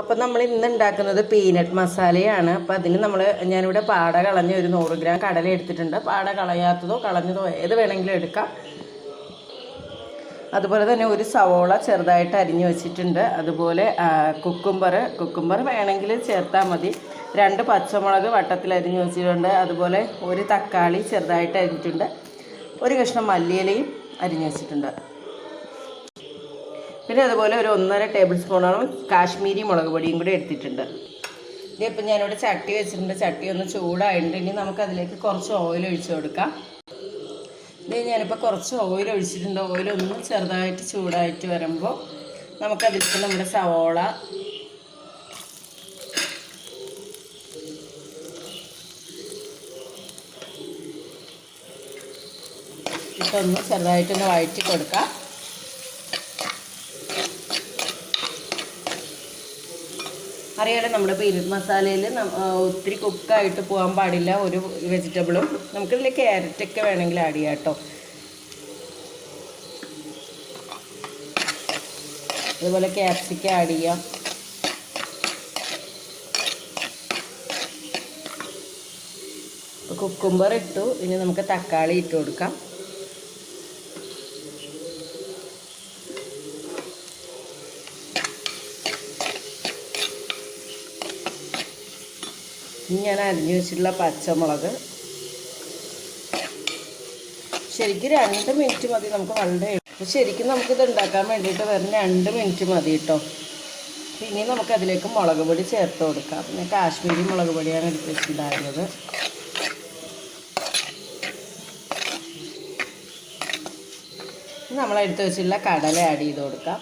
അപ്പം നമ്മൾ ഇന്ന് ഉണ്ടാക്കുന്നത് പീനട്ട് മസാലയാണ് അപ്പം അതിന് നമ്മൾ ഞാനിവിടെ പാട കളഞ്ഞ ഒരു നൂറ് ഗ്രാം കടല എടുത്തിട്ടുണ്ട്. പാട കളയാത്തതോ കളഞ്ഞതോ ഏത് വേണമെങ്കിലും എടുക്കാം. അതുപോലെ തന്നെ ഒരു സവോള ചെറുതായിട്ട് അരിഞ്ഞു വെച്ചിട്ടുണ്ട്. അതുപോലെ കുക്കുംബർ കുക്കുംബർ വേണമെങ്കിൽ ചേർത്താൽ മതി. രണ്ട് പച്ചമുളക് വട്ടത്തിൽ അരിഞ്ഞു വെച്ചിട്ടുണ്ട്. അതുപോലെ ഒരു തക്കാളി ചെറുതായിട്ട് അരിഞ്ഞിട്ടുണ്ട്. ഒരു കഷ്ണം മല്ലിയിലയും അരിഞ്ഞു വെച്ചിട്ടുണ്ട്. പിന്നെ അതുപോലെ ഒരു ഒന്നര ടേബിൾ സ്പൂണോളം കാശ്മീരി മുളക് പൊടിയും കൂടി എടുത്തിട്ടുണ്ട്. ഇതിപ്പോൾ ഞാനിവിടെ ചട്ടി വെച്ചിട്ടുണ്ട്. ചട്ടി ഒന്ന് ചൂടായിട്ടുണ്ട്. ഇനി നമുക്കതിലേക്ക് കുറച്ച് ഓയിൽ ഒഴിച്ച് കൊടുക്കാം. ഇത് ഞാനിപ്പോൾ കുറച്ച് ഓയിൽ ഒഴിച്ചിട്ടുണ്ട്. ഓയിൽ ഒന്ന് ചെറുതായിട്ട് ചൂടായിട്ട് വരുമ്പോൾ നമുക്കതിലേക്ക് നമ്മുടെ സവോള ഇതൊന്ന് ചെറുതായിട്ടൊന്ന് വഴറ്റി കൊടുക്കാം. അറിയാലോ നമ്മുടെ പീനട്ട് മസാലയിൽ ഒത്തിരി കുക്കായിട്ട് പോകാൻ പാടില്ല ഒരു വെജിറ്റബിളും. നമുക്കിതിൽ ക്യാരറ്റൊക്കെ വേണമെങ്കിൽ ആഡ് ചെയ്യാം കേട്ടോ. അതുപോലെ ക്യാപ്സിക്ക ആഡ് ചെയ്യാം. കുക്കുംബർ ഇട്ടു. ഇനി നമുക്ക് തക്കാളി ഇട്ട് കൊടുക്കാം. ഇനി ഞാൻ അരിഞ്ഞു വെച്ചിട്ടുള്ള പച്ചമുളക്. ശരിക്കും രണ്ട് മിനിറ്റ് മതി നമുക്ക് വളരെ ശരിക്കും നമുക്കിത് ഉണ്ടാക്കാൻ വേണ്ടിയിട്ട് വെറും രണ്ട് മിനിറ്റ് മതി കേട്ടോ. ഇനി നമുക്കതിലേക്ക് മുളക് പൊടി ചേർത്ത് കൊടുക്കാം. പിന്നെ കാശ്മീരി മുളക് പൊടിയാണ് എടുത്ത് വെച്ചിട്ടുണ്ടായിരുന്നത്. നമ്മളെടുത്ത് വെച്ചിട്ടുള്ള കടല ആഡ് ചെയ്ത് കൊടുക്കാം.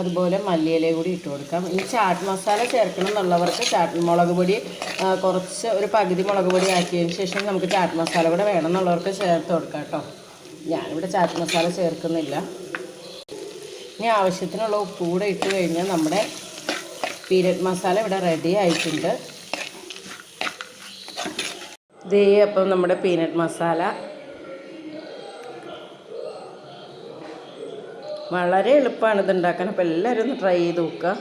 അതുപോലെ മല്ലിയില കൂടി ഇട്ട് കൊടുക്കാം. ഈ ചാട്ട് മസാല ചേർക്കണം എന്നുള്ളവർക്ക് ചാട്ട് മുളക് പൊടി കുറച്ച് ഒരു പകുതി മുളക് പൊടി ആക്കിയതിന് ശേഷം നമുക്ക് ചാട്ട് മസാല കൂടെ വേണം എന്നുള്ളവർക്ക് ചേർത്ത് കൊടുക്കാം കേട്ടോ. ഞാനിവിടെ ചാട്ട് മസാല ചേർക്കുന്നില്ല. ഇനി ആവശ്യത്തിനുള്ള ഉപ്പ് കൂടെ ഇട്ട് കഴിഞ്ഞാൽ നമ്മുടെ പീരട്ട് മസാല ഇവിടെ റെഡി ആയിട്ടുണ്ട്. ദേ അപ്പം നമ്മുടെ പീനട്ട് മസാല വളരെ എളുപ്പമാണ് ഇത് ഉണ്ടാക്കാൻ. അപ്പോൾ എല്ലാവരും ഒന്ന് ട്രൈ ചെയ്ത് നോക്കുക.